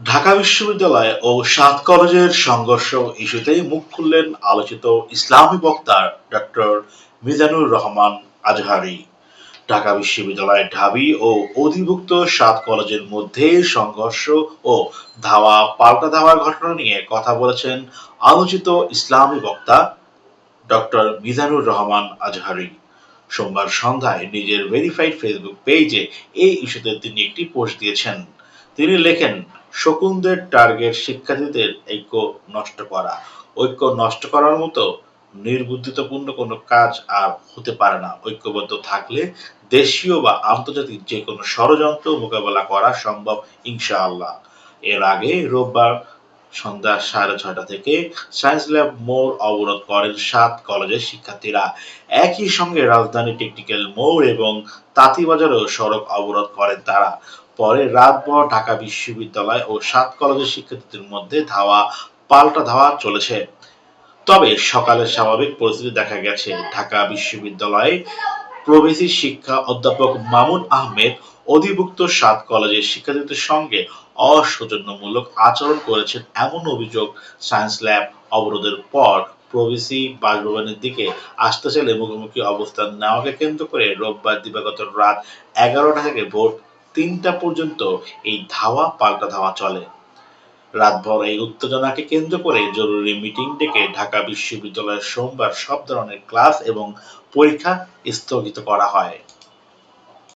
ঢাকা বিশ্ববিদ্যালয় ও সাত কলেজের সংঘর্ষ ইস্যুতে মুখ খুললেন আলোচিত ইসলামী বক্তা ডক্টর মিজানুর রহমান আজহারি। ঢাকা বিশ্ববিদ্যালয়ের ঢাবি ও অধিভুক্ত সাত কলেজের মধ্যে সংঘর্ষ ও ধাওয়া, পাল্টা ধাওয়ার ঘটনা নিয়ে কথা বলেছেন আলোচিত ইসলামী বক্তা ডক্টর মিজানুর রহমান আজহারি। সোমবার সন্ধ্যায় নিজের ভেরিফাইড ফেসবুক পেজে এই ইস্যুতে তিনি একটি পোস্ট দিয়েছেন। তিনি লেখেন, শকুনদের টার্গেট শিক্ষার্থীদের ঐক্য নষ্ট করা। ঐক্য নষ্ট করার মতো নির্বুদ্ধিতপূর্ণ কোনো কাজ আর হতে পারে না। ঐক্যবদ্ধ থাকলে দেশীয় বা আন্তর্জাতিক যে কোনো ষড়যন্ত্র মোকাবেলা করা সম্ভব ইনশাআল্লাহ। এর আগে রোববার সন্ধ্যা সাড়ে ছয়টা থেকে সায়েন্স ল্যাব মোড় অবরোধ করেন সাত কলেজের শিক্ষার্থীরা। একই সঙ্গে রাজধানী টেকনিক্যাল মোড় এবং তাঁতীবাজারেও সড়ক অবরোধ করেন তারা। পরে রাতভর ঢাকা বিশ্ববিদ্যালয় ও সাত কলেজের শিক্ষার্থীদের মধ্যে ধাওয়া, পাল্টা ধাওয়া চলেছে। তবে সকালে স্বাভাবিক পরিস্থিতি দেখা গেছে। ঢাকা বিশ্ববিদ্যালয়ে প্রবেশী শিক্ষা অধ্যাপক মামুন আহমেদ অধিভুক্ত সাত কলেজের শিক্ষার্থীদের সঙ্গে অসৌজন্যমূলক আচরণ করেছেন এমন অভিযোগ সায়েন্স ল্যাব অবরোধের পর প্রবেশী বাসভবনের দিকে আসতে চাইলে মুখোমুখি অবস্থান নেওয়াকে কেন্দ্র করে রোববার দিবাগত রাত এগারোটা থেকে ভোর তিনটা পর্যন্ত এই ধাওয়া পাল্টা ধাওয়া চলে। রাতভর এই উত্তেজনাকে কেন্দ্র করে জরুরি মিটিং ডেকে ঢাকা বিশ্ববিদ্যালয়ের সোমবার সব ধরনের ক্লাস এবং পরীক্ষা স্থগিত করা হয়।